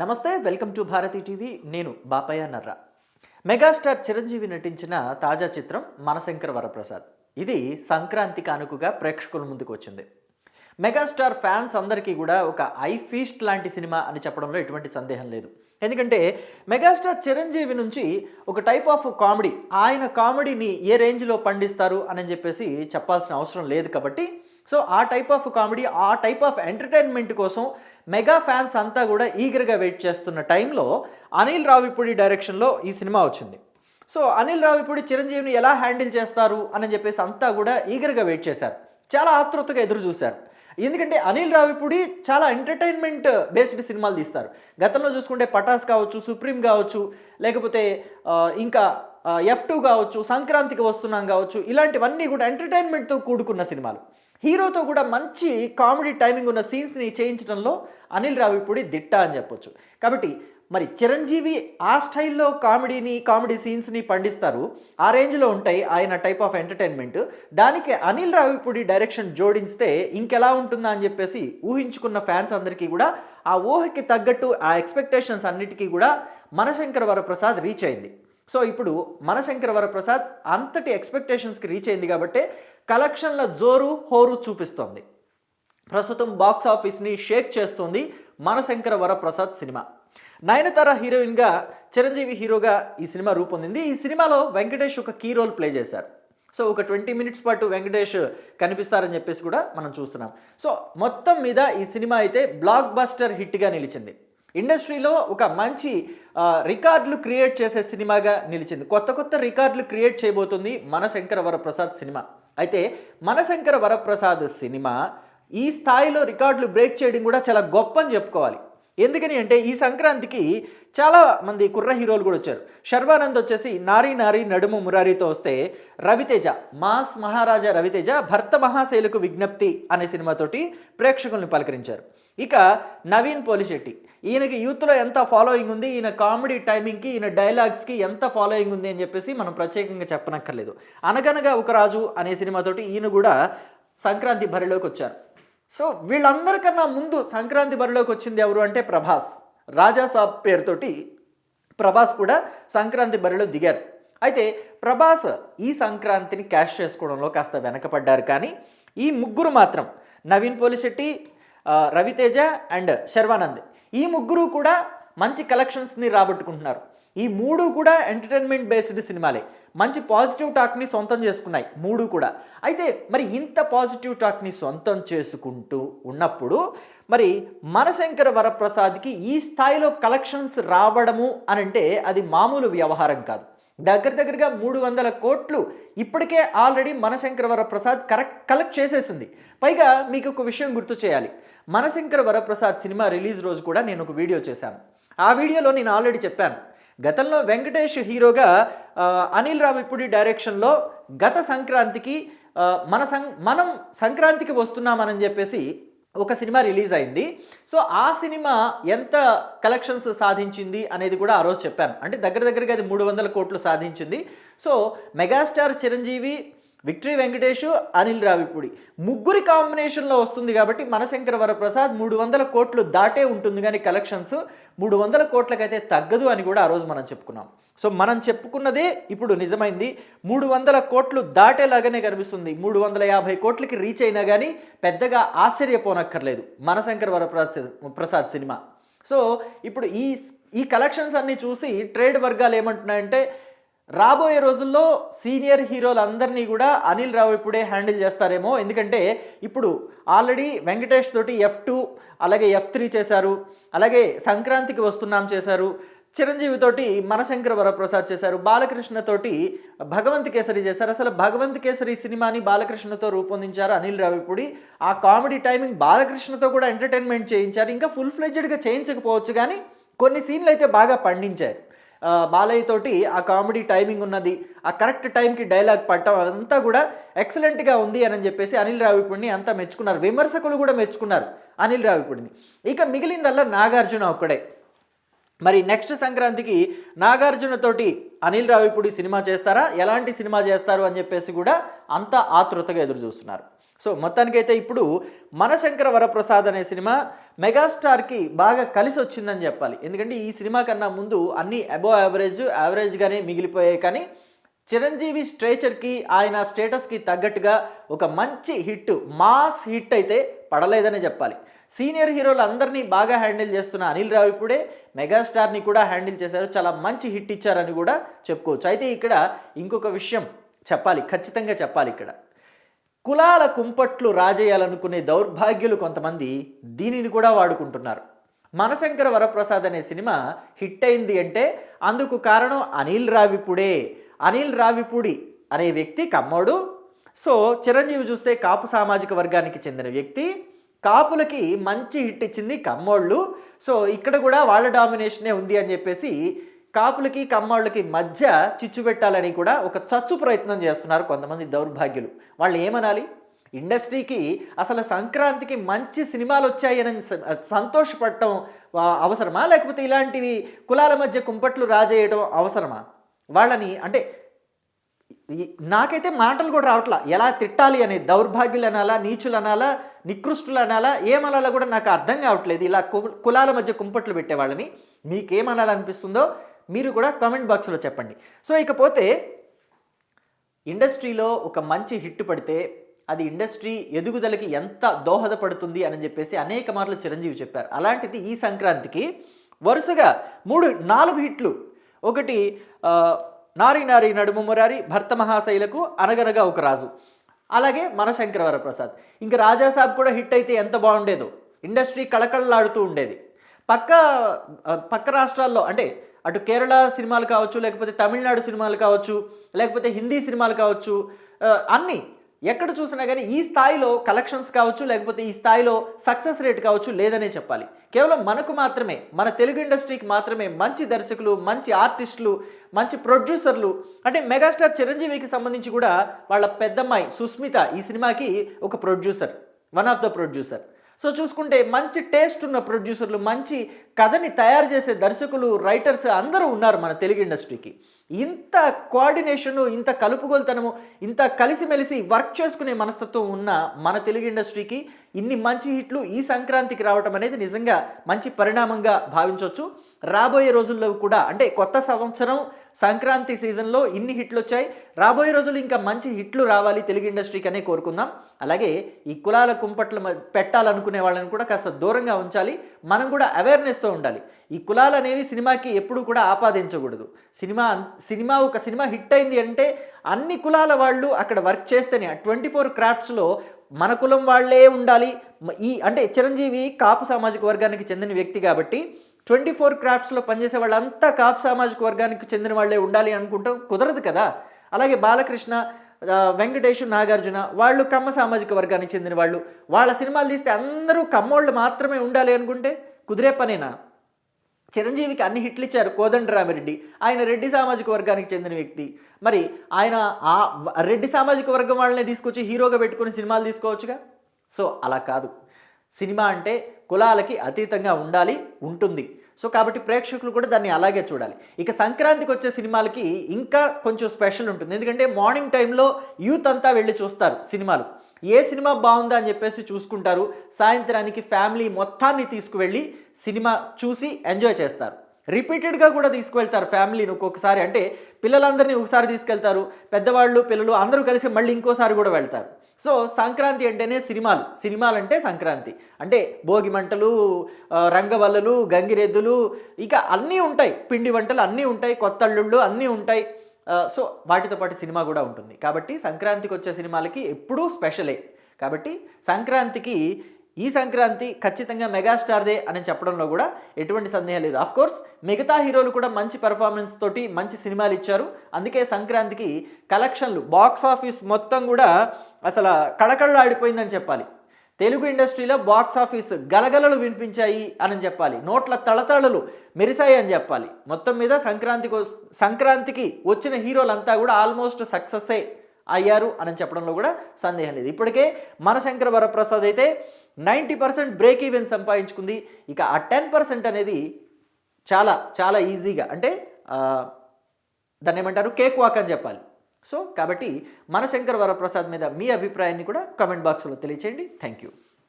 నమస్తే welcome to Bharati TV. నేను Bapayya Narra. Megastar Chiranjeevi నటించిన తాజా చిత్రం మనశంకర వరప్రసాద్. ఇది సంక్రాంతి కానుకగా ప్రేక్షకుల ముందుకు వచ్చింది. మెగాస్టార్ ఫ్యాన్స్ అందరికీ కూడా ఒక ఐ ఫీస్ట్ లాంటి సినిమా అని చెప్పడంలో ఎటువంటి సందేహం లేదు. ఎందుకంటే మెగాస్టార్ చిరంజీవి నుంచి ఒక టైప్ ఆఫ్ కామెడీ ఆయన కామెడీని ఏ రేంజ్లో పండిస్తారు అని చెప్పేసి చెప్పాల్సిన అవసరం లేదు కాబట్టి సో ఆ టైప్ ఆఫ్ కామెడీ ఆ టైప్ ఆఫ్ ఎంటర్టైన్మెంట్ కోసం మెగా ఫ్యాన్స్ అంతా కూడా ఈగర్గా వెయిట్ చేస్తున్న టైంలో అనిల్ రావిపూడి డైరెక్షన్లో ఈ సినిమా వచ్చింది. సో అనిల్ రావిపూడి చిరంజీవిని ఎలా హ్యాండిల్ చేస్తారు అని చెప్పేసి అంతా కూడా ఈగర్గా వెయిట్ చేశారు. చాలా ఆతృతగా ఎదురు చూశారు. ఎందుకంటే అనిల్ రావిపూడి చాలా ఎంటర్టైన్మెంట్ బేస్డ్ సినిమాలు తీస్తారు. గతంలో చూసుకుంటే పటాస్ కావచ్చు సుప్రీం కావచ్చు లేకపోతే ఇంకా ఎఫ్ టూ కావచ్చు సంక్రాంతికి వస్తున్నాం కావచ్చు ఇలాంటివన్నీ కూడా ఎంటర్టైన్మెంట్తో కూడుకున్న సినిమాలు. హీరోతో కూడా మంచి కామెడీ టైమింగ్ ఉన్న సీన్స్ని చేయించడంలో అనిల్ రావిపూడి దిట్ట అని చెప్పొచ్చు. కాబట్టి మరి చిరంజీవి ఆ స్టైల్లో కామెడీని కామెడీ సీన్స్ని పండిస్తారు. ఆ రేంజ్లో ఉంటాయి ఆయన టైప్ ఆఫ్ ఎంటర్టైన్మెంట్. దానికి అనిల్ రావిపూడి డైరెక్షన్ జోడిస్తే ఇంకెలా ఉంటుందా అని చెప్పేసి ఊహించుకున్న ఫ్యాన్స్ అందరికీ కూడా ఆ ఊహకి తగ్గట్టు ఆ ఎక్స్పెక్టేషన్స్ అన్నిటికీ కూడా మనశంకర వరప్రసాద్ రీచ్ అయింది. సో ఇప్పుడు మనశంకర వరప్రసాద్ అంతటి ఎక్స్పెక్టేషన్స్కి రీచ్ అయింది కాబట్టి కలెక్షన్ల జోరు హోరు చూపిస్తోంది. ప్రస్తుతం బాక్స్ ఆఫీస్ని షేక్ చేస్తోంది మనశంకర వరప్రసాద్ సినిమా. నయనతార హీరోయిన్గా చిరంజీవి హీరోగా ఈ సినిమా రూపొందింది. ఈ సినిమాలో వెంకటేష్ ఒక కీ రోల్ ప్లే చేశారు. సో ఒక ట్వంటీ మినిట్స్ పాటు వెంకటేష్ కనిపిస్తారని చెప్పేసి కూడా మనం చూస్తున్నాం. సో మొత్తం మీద ఈ సినిమా అయితే బ్లాక్ బస్టర్ హిట్గా నిలిచింది. ఇండస్ట్రీలో ఒక మంచి రికార్డులు క్రియేట్ చేసే సినిమాగా నిలిచింది. కొత్త కొత్త రికార్డులు క్రియేట్ చేయబోతుంది మనశంకర వరప్రసాద్ సినిమా. అయితే మనశంకర వరప్రసాద్ సినిమా ఈ స్థాయిలో రికార్డులు బ్రేక్ చేయడం కూడా చాలా గొప్ప అని చెప్పుకోవాలి. ఎందుకని అంటే ఈ సంక్రాంతికి చాలా మంది కుర్ర హీరోలు కూడా వచ్చారు. శర్వానంద్ వచ్చేసి నారీ నారీ నడుము మురారితో వస్తే రవితేజ మాస్ మహారాజా రవితేజ భర్త మహాశైలకు విజ్ఞప్తి అనే సినిమాతోటి ప్రేక్షకుల్ని పలకరించారు. ఇక నవీన్ పోలిశెట్టి ఈయనకి యూత్లో ఎంత ఫాలోయింగ్ ఉంది ఈయన కామెడీ టైమింగ్కి ఈయన డైలాగ్స్కి ఎంత ఫాలోయింగ్ ఉంది అని చెప్పేసి మనం ప్రత్యేకంగా చెప్పనక్కర్లేదు. అనగనగా ఒక రాజు అనే సినిమాతోటి ఈయన కూడా సంక్రాంతి బరిలోకి వచ్చారు. సో వీళ్ళందరికన్నా ముందు సంక్రాంతి బరిలోకి వచ్చింది ఎవరు అంటే ప్రభాస్. రాజా సాబ్ పేరుతోటి ప్రభాస్ కూడా సంక్రాంతి బరిలో దిగారు. అయితే ప్రభాస్ ఈ సంక్రాంతిని క్యాష్ చేసుకోవడంలో కాస్త వెనకపడ్డారు కానీ ఈ ముగ్గురు మాత్రం నవీన్ పోలిశెట్టి రవితేజ అండ్ శర్వానంద్. ఈ ముగ్గురు కూడా మంచి కలెక్షన్స్ని రాబట్టుకుంటున్నారు. ఈ మూడు కూడా ఎంటర్టైన్మెంట్ బేస్డ్ సినిమాలే. మంచి పాజిటివ్ టాక్ని సొంతం చేసుకున్నాయి. మూడు కూడా. అయితే మరి ఇంత పాజిటివ్ టాక్ని సొంతం చేసుకుంటూ ఉన్నప్పుడు మరి మనశంకర వరప్రసాద్కి ఈ స్థాయిలో కలెక్షన్స్ రావడము అని అంటే అది మామూలు వ్యవహారం కాదు. దగ్గర దగ్గరగా మూడు వందల కోట్లు ఇప్పటికే already Manashankara Varaprasad correct collect చేసేసింది. పైగా మీకు ఒక విషయం గుర్తు చేయాలి. మనశంకర వరప్రసాద్ సినిమా రిలీజ్ రోజు కూడా నేను ఒక వీడియో చేశాను. ఆ వీడియోలో నేను ఆల్రెడీ చెప్పాను. గతంలో వెంకటేష్ హీరోగా అనిల్ రావిపూడి డైరెక్షన్లో గత సంక్రాంతికి మన సం మనం సంక్రాంతికి వస్తున్నామని చెప్పేసి ఒక సినిమా రిలీజ్ అయింది. సో ఆ సినిమా ఎంత కలెక్షన్స్ సాధించింది అనేది కూడా ఆ రోజు చెప్పాను. అంటే దగ్గర దగ్గరగా అది మూడు వందల కోట్లు సాధించింది. So megastar Chiranjeevi victory Venkatesh Anil Ravipudi. ముగ్గురి కాంబినేషన్లో వస్తుంది కాబట్టి మనశంకర వరప్రసాద్ మూడు వందల కోట్లు దాటే ఉంటుంది కానీ కలెక్షన్స్ మూడు వందల కోట్లకైతే తగ్గదు అని కూడా ఆ రోజు మనం చెప్పుకున్నాం. సో మనం చెప్పుకున్నదే ఇప్పుడు నిజమైంది. మూడు వందల కోట్లు దాటేలాగానే కనిపిస్తుంది. మూడు వందల యాభై కోట్లకి రీచ్ అయినా కానీ పెద్దగా ఆశ్చర్యపోనక్కర్లేదు మనశంకర వరప్రసాద్ ప్రసాద్ సినిమా. సో ఇప్పుడు ఈ ఈ కలెక్షన్స్ అన్నీ చూసి ట్రేడ్ వర్గాలు ఏమంటున్నాయంటే రాబోయే రోజుల్లో సీనియర్ హీరోలందరినీ కూడా అనిల్ రావు ఇప్పుడే హ్యాండిల్ చేస్తారేమో. ఎందుకంటే ఇప్పుడు ఆల్రెడీ వెంకటేష్ తోటి ఎఫ్ టూ అలాగే ఎఫ్ త్రీ చేశారు అలాగే సంక్రాంతికి వస్తున్నాం చేశారు చిరంజీవి తోటి మనశంకర వరప్రసాద్ చేశారు బాలకృష్ణ తోటి భగవంత్ కేసరి చేశారు. అసలు భగవంత్ కేసరి సినిమాని బాలకృష్ణతో రూపొందించారు అనిల్ రావిపూడి ఆ కామెడీ టైమింగ్ బాలకృష్ణతో కూడా ఎంటర్టైన్మెంట్ చేయించారు. ఇంకా ఫుల్ ఫ్లెడ్జెడ్గా చేయించకపోవచ్చు కానీ కొన్ని సీన్లు అయితే బాగా పండించారు. ఆ, బాలయ్య తోటి ఆ కామెడీ టైమింగ్ ఉన్నది. ఆ కరెక్ట్ టైంకి డైలాగ్ పట్టడం అదంతా కూడా ఎక్సలెంట్గా ఉంది అని చెప్పేసి అనిల్ రావిపూడిని అంతా మెచ్చుకున్నారు. విమర్శకులు కూడా మెచ్చుకున్నారు అనిల్ రావిపూడిని. ఇక మిగిలిందల్లా నాగార్జున ఒక్కడే. మరి నెక్స్ట్ సంక్రాంతికి నాగార్జున తోటి అనిల్ రావిపూడి సినిమా చేస్తారా? ఎలాంటి సినిమా చేస్తారు అని చెప్పేసి కూడా అంతా ఆతృతగా ఎదురు చూస్తున్నారు సో మొత్తానికైతే ఇప్పుడు మనశంకర వరప్రసాద్ అనే సినిమా మెగాస్టార్కి బాగా కలిసి వచ్చిందని చెప్పాలి. ఎందుకంటే ఈ సినిమా కన్నా ముందు అన్ని అబో యావరేజ్ యావరేజ్గానే మిగిలిపోయాయి. కానీ చిరంజీవి స్ట్రేచర్కి ఆయన స్టేటస్కి తగ్గట్టుగా ఒక మంచి హిట్ మాస్ హిట్ అయితే పడలేదని చెప్పాలి. సీనియర్ హీరోలు అందరినీ బాగా హ్యాండిల్ చేస్తున్న అనిల్ రావిపుడే మెగాస్టార్ని కూడా హ్యాండిల్ చేశారు. చాలా మంచి హిట్ ఇచ్చారని కూడా చెప్పుకోవచ్చు. అయితే ఇక్కడ ఇంకొక విషయం చెప్పాలి ఖచ్చితంగా చెప్పాలి ఇక్కడ. కులాల కుంపట్లు రాజేయాలనుకునే దౌర్భాగ్యులు కొంతమంది దీనిని కూడా వాడుకుంటున్నారు. మనశంకర వరప్రసాద్ అనే సినిమా హిట్ అయింది అంటే అందుకు కారణం అనిల్ రావిపుడే. అనిల్ రావిపూడి అనే వ్యక్తి కమ్మోడు. సో చిరంజీవి చూస్తే కాపు సామాజిక వర్గానికి చెందిన వ్యక్తి. కాపులకి మంచి హిట్ ఇచ్చింది కమ్మోళ్ళు. సో ఇక్కడ కూడా వాళ్ళ డామినేషనే ఉంది అని చెప్పేసి కాపులకి కమ్మాళ్ళకి మధ్య చిచ్చు పెట్టాలని కూడా ఒక చచ్చు ప్రయత్నం చేస్తున్నారు కొంతమంది దౌర్భాగ్యులు. వాళ్ళు ఏమనాలి? ఇండస్ట్రీకి అసలు సంక్రాంతికి మంచి సినిమాలు వచ్చాయని సంతోషపడటం అవసరమా? లేకపోతే ఇలాంటివి కులాల మధ్య కుంపట్లు రాజేయడం అవసరమా? వాళ్ళని అంటే నాకైతే మాటలు కూడా రావట్లా. ఎలా తిట్టాలి అనే దౌర్భాగ్యులు అనాలా నీచులు అనాలా నికృష్టులు అనాలా ఏమనాలా కూడా నాకు అర్థం కావట్లేదు. ఇలా కు- కులాల మధ్య కుంపట్లు పెట్టే వాళ్ళని. మీకేమనాలనిపిస్తుందో మీరు కూడా కామెంట్ బాక్స్లో చెప్పండి. సో ఇకపోతే ఇండస్ట్రీలో ఒక మంచి హిట్ పడితే అది ఇండస్ట్రీ ఎదుగుదలకి ఎంత దోహదపడుతుంది అని చెప్పేసి అనేక మార్లు చిరంజీవి చెప్పారు. అలాంటిది ఈ సంక్రాంతికి వరుసగా మూడు నాలుగు హిట్లు. ఒకటి నారి నారి నడుము మురారి భర్త మహాశైలకు అనగనగా ఒక రాజు. అలాగే మన శంకరవర ప్రసాద్ ఇంకా రాజాసాబ్ కూడా హిట్ అయితే ఎంత బాగుండేదో. ఇండస్ట్రీ కళకళలాడుతూ ఉండేది. పక్క పక్క రాష్ట్రాల్లో అంటే అటు కేరళ సినిమాలు కావచ్చు లేకపోతే తమిళనాడు సినిమాలు కావచ్చు లేకపోతే హిందీ సినిమాలు కావచ్చు అన్నీ ఎక్కడ చూసినా కానీ ఈ స్థాయిలో కలెక్షన్స్ కావచ్చు లేకపోతే ఈ స్థాయిలో సక్సెస్ రేట్ కావచ్చు లేదనే చెప్పాలి. కేవలం మనకు మాత్రమే మన తెలుగు ఇండస్ట్రీకి మాత్రమే మంచి దర్శకులు మంచి ఆర్టిస్టులు మంచి ప్రొడ్యూసర్లు అంటే మెగాస్టార్ చిరంజీవికి సంబంధించి కూడా వాళ్ళ పెద్దమ్మాయి సుస్మిత ఈ సినిమాకి ఒక producer one of the producer so చూసుకుంటే మంచి టేస్ట్ ఉన్న ప్రొడ్యూసర్లు మంచి కథని తయారు చేసే దర్శకులు రైటర్స్ అందరూ ఉన్నారు మన తెలుగు ఇండస్ట్రీకి. ఇంత కోఆర్డినేషను ఇంత కలుపుగోలుతనము ఇంత కలిసిమెలిసి వర్క్ చేసుకునే మనస్తత్వం ఉన్న మన తెలుగు ఇండస్ట్రీకి ఇన్ని మంచి హిట్లు ఈ సంక్రాంతికి రావటం అనేది నిజంగా మంచి పరిణామంగా భావించవచ్చు రాబోయే రోజుల్లో కూడా అంటే కొత్త సంవత్సరం సంక్రాంతి సీజన్లో ఇన్ని హిట్లు వచ్చాయి రాబోయే రోజులు ఇంకా మంచి హిట్లు రావాలి తెలుగు ఇండస్ట్రీకి అనే కోరుకుందాం. అలాగే ఈ కులాల కుంపట్ల పెట్టాలనుకునే వాళ్ళని కూడా కాస్త దూరంగా ఉంచాలి. మనం కూడా అవేర్నెస్తో ఉండాలి. ఈ కులాలు అనేవి సినిమాకి ఎప్పుడూ కూడా ఆపాదించకూడదు. సినిమా అంత సినిమా ఒక సినిమా హిట్ అయింది అంటే అన్ని కులాల వాళ్ళు అక్కడ వర్క్ చేస్తేనే ట్వంటీ ఫోర్ క్రాఫ్ట్స్లో మన కులం వాళ్ళే ఉండాలి. ఈ అంటే చిరంజీవి కాపు సామాజిక వర్గానికి చెందిన వ్యక్తి కాబట్టి ట్వంటీ ఫోర్ క్రాఫ్ట్స్లో పనిచేసే వాళ్ళంతా కాపు సామాజిక వర్గానికి చెందిన వాళ్ళే ఉండాలి అనుకుంటాం. కుదరదు కదా. అలాగే బాలకృష్ణ వెంకటేష్ నాగార్జున వాళ్ళు కమ్మ సామాజిక వర్గానికి చెందిన వాళ్ళు. వాళ్ళ సినిమాలు తీస్తే అందరూ కమ్మోళ్ళు మాత్రమే ఉండాలి అనుకుంటే కుదిరే పనేనా? చిరంజీవికి అన్ని హిట్లు ఇచ్చారు కోదండరామిరెడ్డి ఆయన రెడ్డి సామాజిక వర్గానికి చెందిన వ్యక్తి. మరి ఆయన ఆ రెడ్డి సామాజిక వర్గం వాళ్ళనే తీసుకొచ్చి హీరోగా పెట్టుకుని సినిమాలు తీసుకోవచ్చుగా? సో అలా కాదు. సినిమా అంటే కులాలకి అతీతంగా ఉండాలి ఉంటుంది. సో కాబట్టి ప్రేక్షకులు కూడా దాన్ని అలాగే చూడాలి. ఇక సంక్రాంతికి వచ్చే సినిమాలకి ఇంకా కొంచెం స్పెషల్ ఉంటుంది. ఎందుకంటే మార్నింగ్ టైంలో యూత్ అంతా వెళ్ళి చూస్తారు సినిమాలు. ఏ సినిమా బాగుందా అని చెప్పేసి చూసుకుంటారు. సాయంత్రానికి ఫ్యామిలీ మొత్తాన్ని తీసుకువెళ్ళి సినిమా చూసి ఎంజాయ్ చేస్తారు. రిపీటెడ్గా కూడా తీసుకువెళ్తారు ఫ్యామిలీని ఒక్కొక్కసారి. అంటే పిల్లలందరినీ ఒకసారి తీసుకెళ్తారు. పెద్దవాళ్ళు పిల్లలు అందరూ కలిసి మళ్ళీ ఇంకోసారి కూడా వెళ్తారు. సో సంక్రాంతి అంటేనే సినిమాలు. సినిమాలు అంటే సంక్రాంతి. అంటే భోగి మంటలు రంగవల్లలు గంగిరెద్దులు ఇక అన్నీ ఉంటాయి. పిండి వంటలు అన్నీ ఉంటాయి. కొత్త అల్లుళ్ళు అన్నీ ఉంటాయి. సో వాటితో పాటు సినిమా కూడా ఉంటుంది. కాబట్టి సంక్రాంతికి వచ్చే సినిమాలకి ఎప్పుడూ స్పెషలే. కాబట్టి సంక్రాంతికి ఈ సంక్రాంతి ఖచ్చితంగా మెగాస్టార్దే అని చెప్పడంలో కూడా ఎటువంటి సందేహం లేదు. కోర్స్ మిగతా హీరోలు కూడా మంచి పెర్ఫార్మెన్స్ తోటి మంచి సినిమాలు ఇచ్చారు. అందుకే సంక్రాంతికి కలెక్షన్లు బాక్స్ ఆఫీస్ మొత్తం కూడా అసలు కళకళలాడిపోయిందని చెప్పాలి. తెలుగు ఇండస్ట్రీలో బాక్స్ ఆఫీస్ గలగలలు వినిపించాయి అని చెప్పాలి. నోట్ల తళతళలు మెరిశాయి అని చెప్పాలి. మొత్తం మీద సంక్రాంతికి సంక్రాంతికి వచ్చిన హీరోలంతా కూడా ఆల్మోస్ట్ సక్సెస్సే అయ్యారు అని చెప్పడంలో కూడా సందేహం లేదు. ఇప్పటికే మనశంకర వరప్రసాద్ అయితే నైంటీ పర్సెంట్ బ్రేక్ ఈవెన్ సంపాదించుకుంది. ఇక ఆ టెన్ పర్సెంట్ అనేది చాలా చాలా ఈజీగా అంటే దాన్ని ఏమంటారు? కేక్ వాక్ అని చెప్పాలి. సో కాబట్టి మన శంకర్ వరప్రసాద్ మీద మీ అభిప్రాయాన్ని కూడా కామెంట్ బాక్స్లో తెలియచేయండి. Thank you.